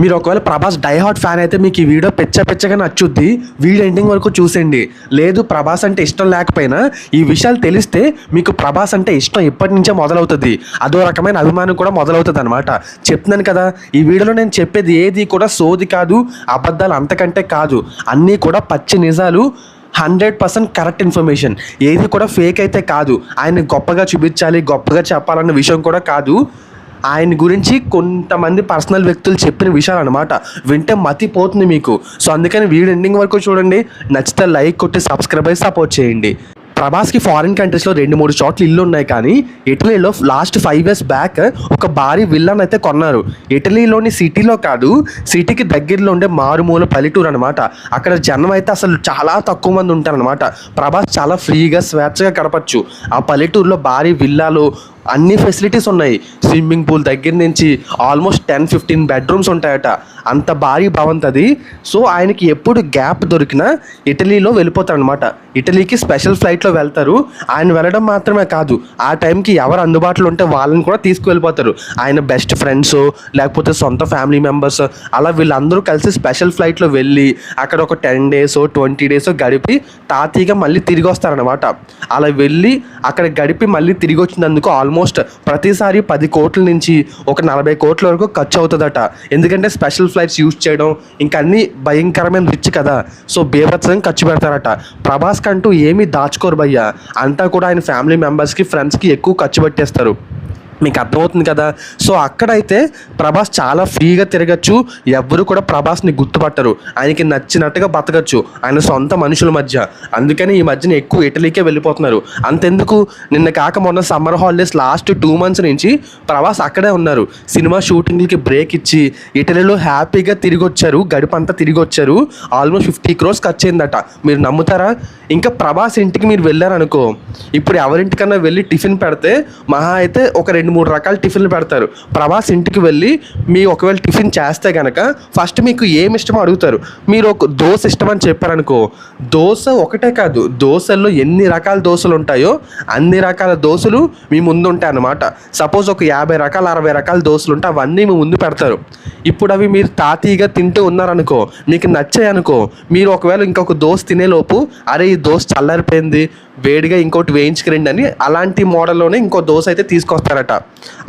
మీరు ఒకవేళ Prabhas diehard fan అయితే మీకు ఈ వీడియో పెచ్చ పెచ్చగా నచ్చుద్ది. వీడియో ఎండింగ్ వరకు చూసేయండి. లేదు ప్రభాస్ అంటే ఇష్టం లేకపోయినా ఈ విషయాలు తెలిస్తే మీకు ప్రభాస్ అంటే ఇష్టం ఇప్పటి నుంచే మొదలవుతుంది. అదో రకమైన అభిమానం కూడా మొదలవుతుంది అనమాట చెప్తున్నాను కదా ఈ వీడియోలో నేను చెప్పేది ఏది కూడా సోది కాదు అబద్ధాలు అంతకంటే కాదు. అన్నీ కూడా పచ్చి నిజాలు హండ్రెడ్ పర్సెంట్ కరెక్ట్ ఇన్ఫర్మేషన్. ఏది కూడా ఫేక్ అయితే కాదు. ఆయన గొప్పగా చూపించాలి గొప్పగా చెప్పాలన్న విషయం కూడా కాదు. ఆయన గురించి కొంతమంది పర్సనల్ వ్యక్తులు చెప్పిన విషయాలు అనమాట వింటే మతి పోతుంది మీకు. సో అందుకని వీడియో ఎండింగ్ వరకు చూడండి. నచ్చితే లైక్ కొట్టి సబ్స్క్రైబ్ అయి సపోర్ట్ చేయండి. ప్రభాస్కి ఫారిన్ కంట్రీస్లో రెండు మూడు చోట్ల ఇల్లు ఉన్నాయి కానీ ఇటలీలో లాస్ట్ ఫైవ్ ఇయర్స్ బ్యాక్ ఒక భారీ విల్లాన్ అయితే కొన్నారు. ఇటలీలోని సిటీలో కాదు సిటీకి దగ్గరలో ఉండే మారుమూల పల్లెటూరు అనమాట అక్కడ జనం అయితే అసలు చాలా తక్కువ మంది ఉంటారనమాట ప్రభాస్ చాలా ఫ్రీగా స్వేచ్ఛగా గడపచ్చు ఆ పల్లెటూరులో భారీ విల్లాలు అన్ని ఫెసిలిటీస్ ఉన్నాయి. స్విమ్మింగ్ పూల్ దగ్గర నుంచి ఆల్మోస్ట్ టెన్ ఫిఫ్టీన్ బెడ్రూమ్స్ ఉంటాయట. అంత భారీ భవంతది. సో ఆయనకి ఎప్పుడు గ్యాప్ దొరికినా ఇటలీలో వెళ్ళిపోతారు అనమాట ఇటలీకి స్పెషల్ ఫ్లైట్లో వెళ్తారు. ఆయన వెళ్ళడం మాత్రమే కాదు ఆ టైంకి ఎవరు అందుబాటులో ఉంటే వాళ్ళని కూడా తీసుకువెళ్ళిపోతారు. ఆయన బెస్ట్ ఫ్రెండ్స్ లేకపోతే సొంత ఫ్యామిలీ మెంబర్స్ అలా వీళ్ళందరూ కలిసి స్పెషల్ ఫ్లైట్లో వెళ్ళి అక్కడ ఒక టెన్ డేస్ ట్వంటీ డేస్ గడిపి తాతీగా మళ్ళీ తిరిగి వస్తారనమాట. అలా వెళ్ళి అక్కడ గడిపి మళ్ళీ తిరిగి వచ్చినందుకు ఆల్మోస్ట్ ప్రతిసారి పది కోట్ల నుంచి ఒక నలభై కోట్ల వరకు ఖర్చు అవుతుందట. ఎందుకంటే స్పెషల్ ఫ్లైట్స్ యూజ్ చేయడం ఇంకా అన్ని భయంకరమైన రిచ్ కదా. సో బీభత్సంగా ఖర్చు పెడతారట. ప్రభాస్ కంటూ ఏమీ దాచుకోరు భయ్య. అంతా కూడా ఆయన ఫ్యామిలీ మెంబర్స్కి ఫ్రెండ్స్కి ఎక్కువ ఖర్చు పెట్టేస్తారు. మీకు అర్థమవుతుంది కదా? సో అక్కడైతే ప్రభాస్ చాలా ఫ్రీగా తిరగచ్చు. ఎవ్వరు కూడా ప్రభాస్ని గుర్తుపట్టరు. ఆయనకి నచ్చినట్టుగా బతకచ్చు. ఆయన సొంత మనుషుల మధ్య. అందుకని ఈ మధ్యన ఎక్కువ ఇటలీకే వెళ్ళిపోతున్నారు. అంతెందుకు? నిన్న కాక మొన్న summer holidays last two months నుంచి ప్రభాస్ అక్కడే ఉన్నారు. సినిమా షూటింగ్లకి బ్రేక్ ఇచ్చి ఇటలీలో హ్యాపీగా తిరిగి వచ్చారు గడిపంతా తిరిగి వచ్చారు ఆల్మోస్ట్ ఫిఫ్టీ క్రోర్స్ ఖర్చు అయిందట మీరు నమ్ముతారా? ఇంకా ప్రభాస్ ఇంటికి మీరు వెళ్ళారనుకో ఇప్పుడు ఎవరింటికన్నా వెళ్ళి టిఫిన్ పెడితే మహా అయితే ఒక రెండు రెండు మూడు రకాల టిఫిన్లు పెడతారు. ప్రభాస్ ఇంటికి వెళ్ళి మీ ఒకవేళ టిఫిన్ చేస్తే కనుక ఫస్ట్ మీకు ఏమి ఇష్టమో అడుగుతారు. మీరు ఒక దోశ ఇష్టం అని చెప్పారనుకో దోశ ఒకటే కాదు దోశల్లో ఎన్ని రకాల దోశలు ఉంటాయో అన్ని రకాల దోశలు మీ ముందు ఉంటాయి అన్నమాట. సపోజ్ ఒక యాభై రకాల అరవై రకాల దోశలు ఉంటే అవన్నీ మీ ముందు పెడతారు. ఇప్పుడు అవి మీరు తాతీగా తింటూ ఉన్నారనుకో మీకు నచ్చాయి అనుకో మీరు ఒకవేళ ఇంకొక దోశ తినేలోపు అరే ఈ దోశ చల్లారిపోయింది వేడిగా ఇంకోటి వేయించుకురండి అని అలాంటి మోడల్లోనే ఇంకో దోశ అయితే తీసుకొస్తారట.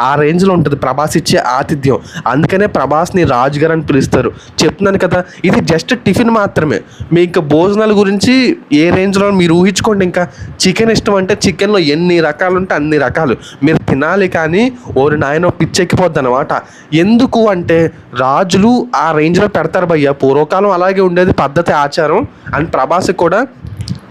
ఆ రేంజ్లో ఉంటుంది. ప్రభాస్ ఇచ్చే ఆతిథ్యం. అందుకనే ప్రభాస్ని రాజుగారు అని పిలుస్తారు. చెప్తున్నాను కదా ఇది జస్ట్ టిఫిన్ మాత్రమే. మీ ఇంకా భోజనాల గురించి ఏ రేంజ్లో మీరు ఊహించుకోండి ఇంకా. చికెన్ ఇష్టం అంటే చికెన్లో ఎన్ని రకాలు ఉంటే అన్ని రకాలు. మీరు తినాలి కానీ ఓరి నాయన పిచ్చెక్కిపోద్ది అనమాట ఎందుకు అంటే రాజులు ఆ రేంజ్లో పెడతారు భయ్య. పూర్వకాలం అలాగే ఉండేది పద్ధతి ఆచారం. అండ్ ప్రభాస్ కూడా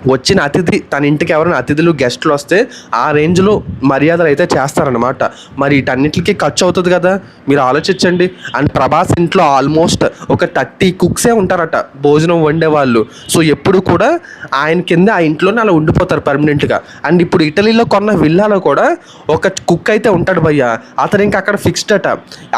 వచ్చిన అతిథి తన ఇంటికి ఎవరైనా అతిథులు గెస్ట్లు వస్తే ఆ రేంజ్లో మర్యాదలు అయితే చేస్తారనమాట మరి వీటన్నిటికి ఖర్చు అవుతుంది కదా? మీరు ఆలోచించండి. అండ్ ప్రభాస్ ఇంట్లో ఆల్మోస్ట్ ఒక థర్టీ కుక్సే ఉంటారట భోజనం వండే వాళ్ళు. సో ఎప్పుడు కూడా ఆయన కింద ఆ ఇంట్లోనే అలా ఉండిపోతారు పర్మనెంట్గా అండ్ ఇప్పుడు ఇటలీలో కొన్న విల్లాలో కూడా ఒక కుక్ అయితే ఉంటాడు భయ్య. అతను ఇంకా అక్కడ ఫిక్స్డ్ అట.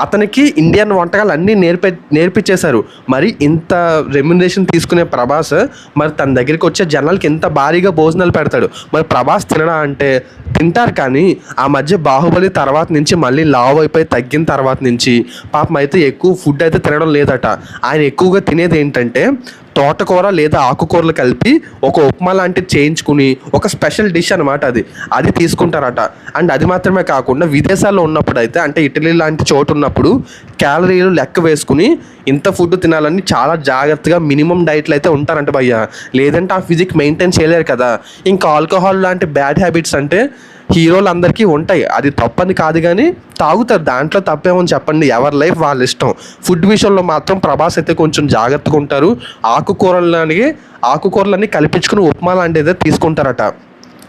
అతనికి ఇండియన్ వంటకాలు అన్నీ నేర్పి నేర్పించేశారు. మరి ఇంత రెమ్యునరేషన్ తీసుకునే ప్రభాస్ మరి తన దగ్గరికి వచ్చే జనాలకి ఎంత భారీగా భోజనాలు పెడతాడు. మరి ప్రభాస్ తినడా అంటే తింటారు కానీ ఆ మధ్య బాహుబలి తర్వాత నుంచి మళ్ళీ లావ్ అయిపోయి తగ్గిన తర్వాత నుంచి పాపం అయితే ఎక్కువ ఫుడ్ అయితే తినడం లేదట. ఆయన ఎక్కువగా తినేది ఏంటంటే తోటకూర లేదా ఆకుకూరలు కలిపి ఒక ఉప్మా లాంటిది చేయించుకుని ఒక స్పెషల్ డిష్ అనమాట అది. అది తీసుకుంటారట. అండ్ అది మాత్రమే కాకుండా విదేశాల్లో ఉన్నప్పుడు అయితే అంటే ఇటలీ లాంటి చోటు ఉన్నప్పుడు క్యాలరీలు లెక్క వేసుకుని ఇంత ఫుడ్ తినాలని చాలా జాగ్రత్తగా మినిమం డైట్లు అయితే ఉంటారంట భయ్య. లేదంటే ఆ ఫిజిక్ మెయింటైన్ చేయలేరు కదా. ఇంకా ఆల్కహాల్ లాంటి బ్యాడ్ హ్యాబిట్స్ అంటే హీరోలు అందరికీ ఉంటాయి. అది తప్పని కాదు కానీ తాగుతారు. దాంట్లో తప్పేమని చెప్పండి. ఎవరి లైఫ్ వాళ్ళ ఇష్టం. ఫుడ్ విషయంలో మాత్రం ప్రభాస్ అయితే కొంచెం జాగ్రత్తగా ఉంటారు. ఆకుకూరలని ఆకుకూరలన్నీ కల్పించుకుని ఉప్మా లాంటిది తీసుకుంటారట.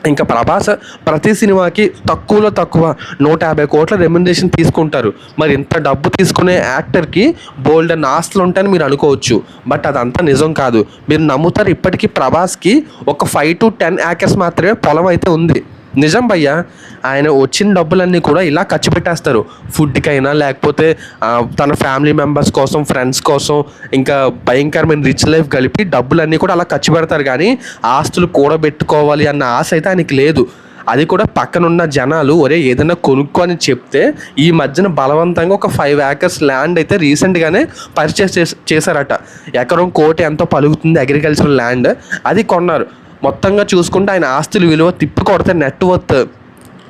ఇంకా ప్రభాస్ ప్రతి సినిమాకి తక్కువలో తక్కువ నూట యాభై కోట్ల రెమ్యునరేషన్ తీసుకుంటారు. మరి ఇంత డబ్బు తీసుకునే యాక్టర్కి బోల్డ్ అండ్ ఆస్తులు ఉంటాయని మీరు అనుకోవచ్చు. బట్ అదంతా నిజం కాదు. మీరు నమ్ముతారు ఇప్పటికీ ప్రభాస్కి ఒక ఫైవ్ టు టెన్ యాకర్స్ మాత్రమే పొలం అయితే ఉంది. నిజం భయ్య ఆయన వచ్చిన డబ్బులన్నీ కూడా ఇలా ఖర్చు పెట్టేస్తారు. ఫుడ్కైనా లేకపోతే తన ఫ్యామిలీ మెంబర్స్ కోసం ఫ్రెండ్స్ కోసం ఇంకా భయంకరమైన రిచ్ లైఫ్ కలిపి డబ్బులన్నీ కూడా అలా ఖర్చు పెడతారు. కానీ ఆస్తులు కూడబెట్టుకోవాలి అన్న ఆశ అయితే ఆయనకి లేదు. అది కూడా పక్కనున్న జనాలు ఒరే ఏదైనా కొనుక్కో అని చెప్తే ఈ మధ్యన బలవంతంగా ఒక ఫైవ్ ఏకర్స్ ల్యాండ్ అయితే రీసెంట్గానే పర్చేస్ చేసి చేశారట. ఎకరం కోటి ఎంతో పలుకుతుంది అగ్రికల్చర్ ల్యాండ్ అది కొన్నారు. మొత్తంగా చూసుకుంటే ఆయన ఆస్తుల విలువ తిప్పి కొడితే నెట్ వర్త్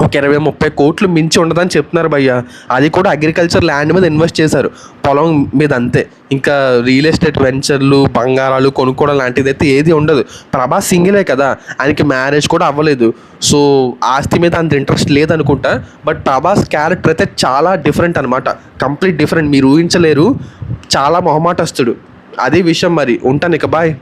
ఒక ఇరవై ముప్పై కోట్లు మించి ఉండదని చెప్తున్నారు భయ్య. అది కూడా అగ్రికల్చర్ ల్యాండ్ మీద ఇన్వెస్ట్ చేశారు. పొలం మీద అంతే. ఇంకా రియల్ ఎస్టేట్ వెంచర్లు బంగారాలు కొనుక్కోవడం లాంటిది అయితే ఏది ఉండదు. ప్రభాస్ సింగిలే కదా. ఆయనకి మ్యారేజ్ కూడా అవ్వలేదు. సో ఆస్తి మీద అంత ఇంట్రెస్ట్ లేదనుకుంటా. బట్ ప్రభాస్ క్యారెక్టర్ అయితే చాలా డిఫరెంట్ అనమాట కంప్లీట్ డిఫరెంట్ మీరు ఊహించలేరు. చాలా మొహమాటస్తుడు. అదే విషయం మరి. ఉంటాను ఇక బాయ్